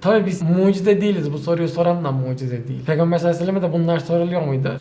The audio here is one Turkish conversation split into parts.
Tabii biz mucize değiliz. Bu soruyu soran da mucize değil. Peygamber sallallahu aleyhi ve selleme de bunlar soruluyor muydu?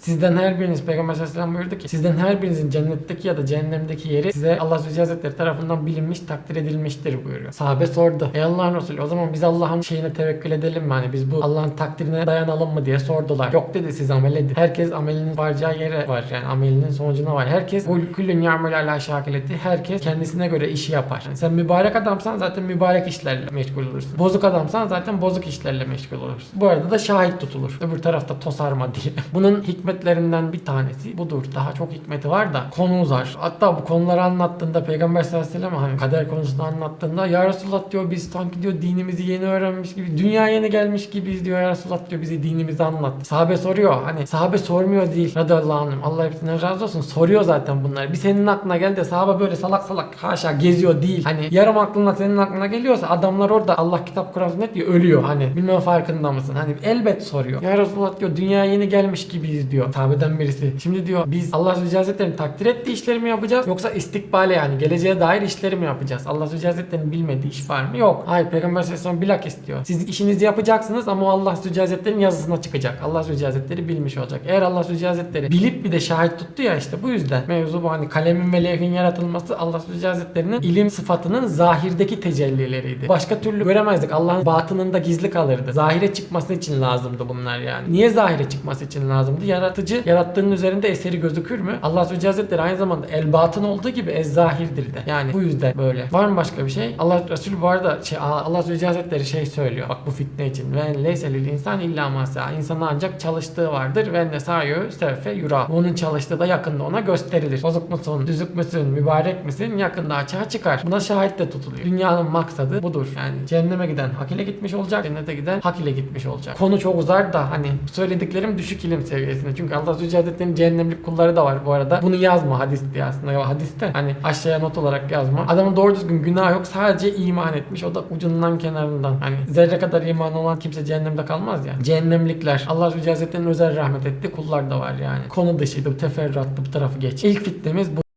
Sizden her biriniz Peygamber sallallahu aleyhi ve sellem buyurdu ki sizden her birinizin cennetteki ya da cehennemdeki yeri size Allah Azze Hazretleri tarafından bilinmiş, takdir edilmiştir buyuruyor. Sahabe sordu. Ey Allah'ın Resulü o zaman biz Allah'ın şeyine tevekkül edelim mi? Hani biz bu Allah'ın takdirine dayanalım mı diye sordular. Yok dedi siz amel edin. Herkes amelinin varacağı yere var. Yani amelinin sonucuna var. Herkes kul küllün ya'mel ala şakileti. Herkes kendisine göre işi yapar. Yani sen mübarek adamsan zaten mübarek işlerle meşgul olursun. Bozuk adamsan zaten bozuk işlerle meşgul olursun. Bu arada da şahit tutulur. Öbür tarafta tosarma diye. Bunun hikmetlerinden bir tanesi budur. Daha çok hikmeti var da konu uzar. Hatta bu konuları anlattığında Peygamber sallallahu aleyhi ve sellem hani kader konusunu anlattığında Ya Resulallah diyor biz sanki diyor dinimizi yeni öğrenmiş gibi dünya yeni gelmiş gibiyiz diyor Ya Resulallah diyor bize dinimizi anlat. Sahabe soruyor hani sahabe sormuyor değil radıyallahu anhüm Allah hepsinden razı olsun soruyor zaten bunları. Bir senin aklına geldi de sahabe böyle salak salak haşa geziyor değil. Hani yarım aklına senin aklına geliyorsa adamlar orada Allah kitap Kur'an sünnet diyor ölüyor hani bilmem farkında mısın? Hani elbet soruyor. Ya Resulallah diyor dünya yeni gelmiş gibiyiz diyor sahabeden birisi. Şimdi diyor biz Allah Azze Hazretleri'nin takdir ettiği işleri mi yapacağız yoksa istikbale yani geleceğe dair işleri mi yapacağız? Allah Azze Hazretleri'nin bilmediği iş var mı? Yok. Hayır Peygamber Sallallahu aleyhi ve sellem bilakis diyor. Siz işinizi yapacaksınız ama o Allah Azze Hazretleri'nin yazısına çıkacak. Allah Azze Hazretleri bilmiş olacak. Eğer Allah Azze Hazretleri bilip bir de şahit tuttu ya işte bu yüzden mevzu bu hani kalemin ve levhin yaratılması Allah Azze Hazretleri'nin ilim sıfatının zahirdeki tecellileriydi. Başka türlü göremezdik. Allah'ın batınında gizli kalırdı. Zahire çıkması için lazımdı bunlar yani. Niye zahire çıkması için lazımdı? Yaratıcı yarattığının üzerinde eseri gözükür mü? Allah Azze Hazretleri aynı zamanda el batın olduğu gibi ez zahirdir de. Yani bu yüzden böyle. Var mı başka bir şey? Allah Resulü bu arada şey, Allah Azze Hazretleri şey söylüyor. Bak bu fitne için. Ve leyse lil insan illa masa. İnsana ancak çalıştığı vardır. Ve nesayo sefe yura. Bunun çalıştığı da yakında ona gösterilir. Bozuk musun? Düzük müsün? Mübarek misin? Yakında açığa çıkar. Buna şahit de tutuluyor. Dünyanın maksadı budur. Yani cehenneme giden hak ile gitmiş olacak. Cennete giden hak ile gitmiş olacak. Konu çok uzar da hani söylediklerim düşük ilim seviyesinde. Çünkü Allah Celle Hazretleri'nin cehennemlik kulları da var bu arada. Bunu yazma hadis diye aslında. Hadiste hani aşağıya not olarak yazma. Adamın doğru düzgün günah yok. Sadece iman etmiş. O da ucundan kenarından. Hani zerre kadar iman olan kimse cehennemde kalmaz ya. Cehennemlikler. Allah Celle Hazretleri'nin özel rahmet etti. Kullar da var yani. Konu dışıydı. Bu teferruattı. Bu tarafı geç. İlk fitnemiz bu.